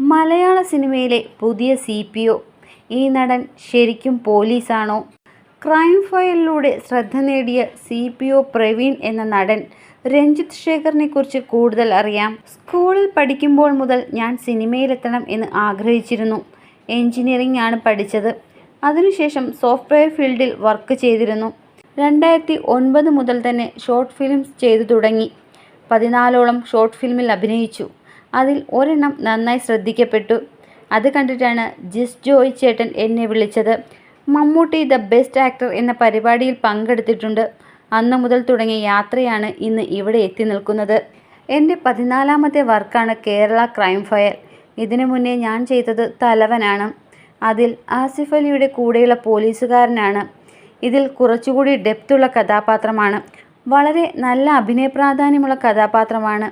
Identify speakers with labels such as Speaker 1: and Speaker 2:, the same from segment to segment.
Speaker 1: മലയാള സിനിമയിലെ പുതിയ C P O. ഈ നടൻ ശരിക്കും പോലീസാണോ? ക്രൈം ഫയലിലൂടെ ശ്രദ്ധ നേടിയ സി പി ഒ പ്രവീൺ എന്ന നടൻ രഞ്ജിത്ത് ശേഖറിനെ കുറിച്ച് കൂടുതൽ അറിയാം. സ്കൂളിൽ പഠിക്കുമ്പോൾ മുതൽ ഞാൻ സിനിമയിലെത്തണം എന്ന് ആഗ്രഹിച്ചിരുന്നു. എൻജിനീയറിംഗ് ആണ് പഠിച്ചത്. അതിനുശേഷം സോഫ്റ്റ്വെയർ ഫീൽഡിൽ വർക്ക് ചെയ്തിരുന്നു. രണ്ടായിരത്തി ഒൻപത് മുതൽ തന്നെ ഷോർട്ട് ഫിലിംസ് ചെയ്തു തുടങ്ങി. പതിനാലോളം ഷോർട്ട് ഫിലിമിൽ അഭിനയിച്ചു. അതിൽ ഒരെണ്ണം നന്നായി ശ്രദ്ധിക്കപ്പെട്ടു. അത് കണ്ടിട്ടാണ് ജിസ് ജോയ് ചേട്ടൻ എന്നെ വിളിച്ചത്. മമ്മൂട്ടി ദ ബെസ്റ്റ് ആക്ടർ എന്ന പരിപാടിയിൽ പങ്കെടുത്തിട്ടുണ്ട്. അന്ന് മുതൽ തുടങ്ങിയ യാത്രയാണ് ഇന്ന് ഇവിടെ എത്തി നിൽക്കുന്നത്. എന്റെ പതിനാലാമത്തെ വർക്കാണ് കേരള ക്രൈം ഫയൽ ഇതിനു മുന്നേ ഞാൻ ചെയ്തത് തലവനാണ്. അതിൽ ആസിഫ് അലിയുടെ കൂടെയുള്ള പോലീസുകാരനാണ്. ഇതിൽ കുറച്ചുകൂടി ഡെപ്തുള്ള കഥാപാത്രമാണ്. വളരെ നല്ല അഭിനയ പ്രാധാന്യമുള്ള കഥാപാത്രമാണ്.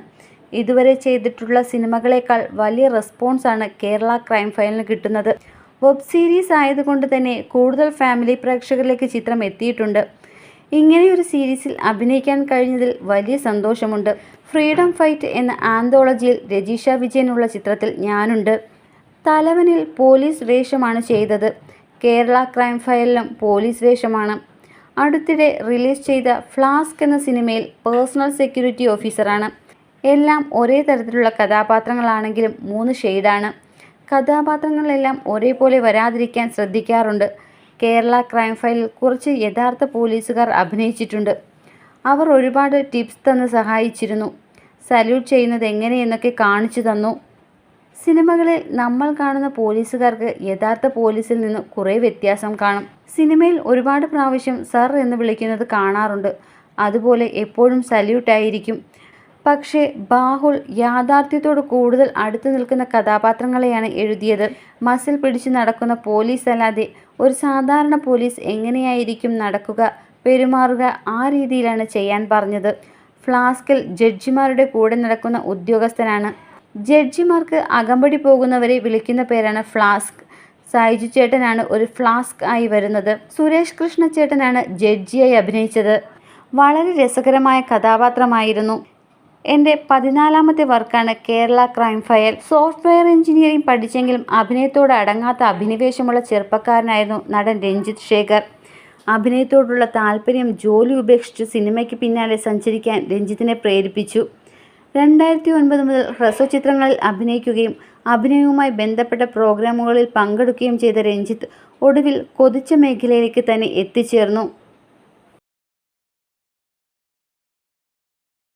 Speaker 1: ഇതുവരെ ചെയ്തിട്ടുള്ള സിനിമകളേക്കാൾ വലിയ റെസ്പോൺസാണ് കേരള ക്രൈം ഫയലിന് കിട്ടുന്നത്. വെബ് സീരീസ് ആയതുകൊണ്ട് തന്നെ കൂടുതൽ ഫാമിലി പ്രേക്ഷകരിലേക്ക് ചിത്രം എത്തിയിട്ടുണ്ട്. ഇങ്ങനെയൊരു സീരീസിൽ അഭിനയിക്കാൻ കഴിഞ്ഞതിൽ വലിയ സന്തോഷമുണ്ട്. ഫ്രീഡം ഫൈറ്റ് എന്ന ആന്തോളജിയിൽ രജീഷ വിജയനുള്ള ചിത്രത്തിൽ ഞാനുണ്ട്. തലവനിൽ പോലീസ് വേഷമാണ് ചെയ്തത്. കേരള ക്രൈം ഫയലിലും പോലീസ് വേഷമാണ്. അടുത്തിടെ റിലീസ് ചെയ്ത ഫ്ലാസ്ക് എന്ന സിനിമയിൽ പേഴ്സണൽ സെക്യൂരിറ്റി ഓഫീസറാണ്. എല്ലാം ഒരേ തരത്തിലുള്ള കഥാപാത്രങ്ങളാണെങ്കിലും മൂന്ന് ഷെയ്ഡാണ്. കഥാപാത്രങ്ങളെല്ലാം ഒരേപോലെ വരാതിരിക്കാൻ ശ്രദ്ധിക്കാറുണ്ട്. കേരള ക്രൈം ഫയലിൽ കുറച്ച് യഥാർത്ഥ പോലീസുകാർ അഭിനയിച്ചിട്ടുണ്ട്. അവർ ഒരുപാട് ടിപ്സ് തന്ന് സഹായിച്ചിരുന്നു. സല്യൂട്ട് ചെയ്യുന്നത് എങ്ങനെയെന്നൊക്കെ കാണിച്ചു തന്നു. സിനിമകളിൽ നമ്മൾ കാണുന്ന പോലീസുകാർക്ക് യഥാർത്ഥ പോലീസിൽ നിന്ന് കുറേ വ്യത്യാസം കാണും. സിനിമയിൽ ഒരുപാട് പ്രാവശ്യം സർ എന്ന് വിളിക്കുന്നത് കാണാറുണ്ട്. അതുപോലെ എപ്പോഴും സല്യൂട്ടായിരിക്കും. പക്ഷേ ബാഹുൽ യാഥാർത്ഥ്യത്തോട് കൂടുതൽ അടുത്തു നിൽക്കുന്ന കഥാപാത്രങ്ങളെയാണ് എഴുതിയത്. മസിൽ പിടിച്ചു നടക്കുന്ന പോലീസ് അല്ലാതെ ഒരു സാധാരണ പോലീസ് എങ്ങനെയായിരിക്കും നടക്കുക പെരുമാറുക ആ രീതിയിലാണ് ചെയ്യാൻ പറഞ്ഞത്. ഫ്ലാസ്കിൽ ജഡ്ജിമാരുടെ കൂടെ നടക്കുന്ന ഉദ്യോഗസ്ഥനാണ്. ജഡ്ജിമാർക്ക് അകമ്പടി പോകുന്നവരെ വിളിക്കുന്ന പേരാണ് ഫ്ലാസ്ക്. സായിജു ചേട്ടനാണ് ഒരു ഫ്ലാസ്ക് ആയി വരുന്നത്. സുരേഷ് കൃഷ്ണ ചേട്ടനാണ് ജഡ്ജിയായി അഭിനയിച്ചത്. വളരെ രസകരമായ കഥാപാത്രമായിരുന്നു. എന്റെ പതിനാലാമത്തെ വർക്കാണ് Kerala crime file software engineering പഠിച്ചെങ്കിലും അഭിനയത്തോട് അടങ്ങാത്ത അഭിനിവേശമുള്ള ചെറുപ്പക്കാരനായിരുന്നു നടൻ രഞ്ജിത്ത് ശേഖർ. അഭിനയത്തോടുള്ള താല്പര്യം ജോലി ഉപേക്ഷിച്ച് സിനിമയ്ക്ക് പിന്നാലെ സഞ്ചരിക്കാൻ രഞ്ജിത്തിനെ പ്രേരിപ്പിച്ചു. രണ്ടായിരത്തി ഒൻപത് മുതൽ ഹ്രസ്വ ചിത്രങ്ങളിൽ അഭിനയിക്കുകയും അഭിനയവുമായി ബന്ധപ്പെട്ട പ്രോഗ്രാമുകളിൽ പങ്കെടുക്കുകയും ചെയ്ത രഞ്ജിത്ത് ഒടുവിൽ കൊതിച്ച മേഖലയിലേക്ക് തന്നെ എത്തിച്ചേർന്നു.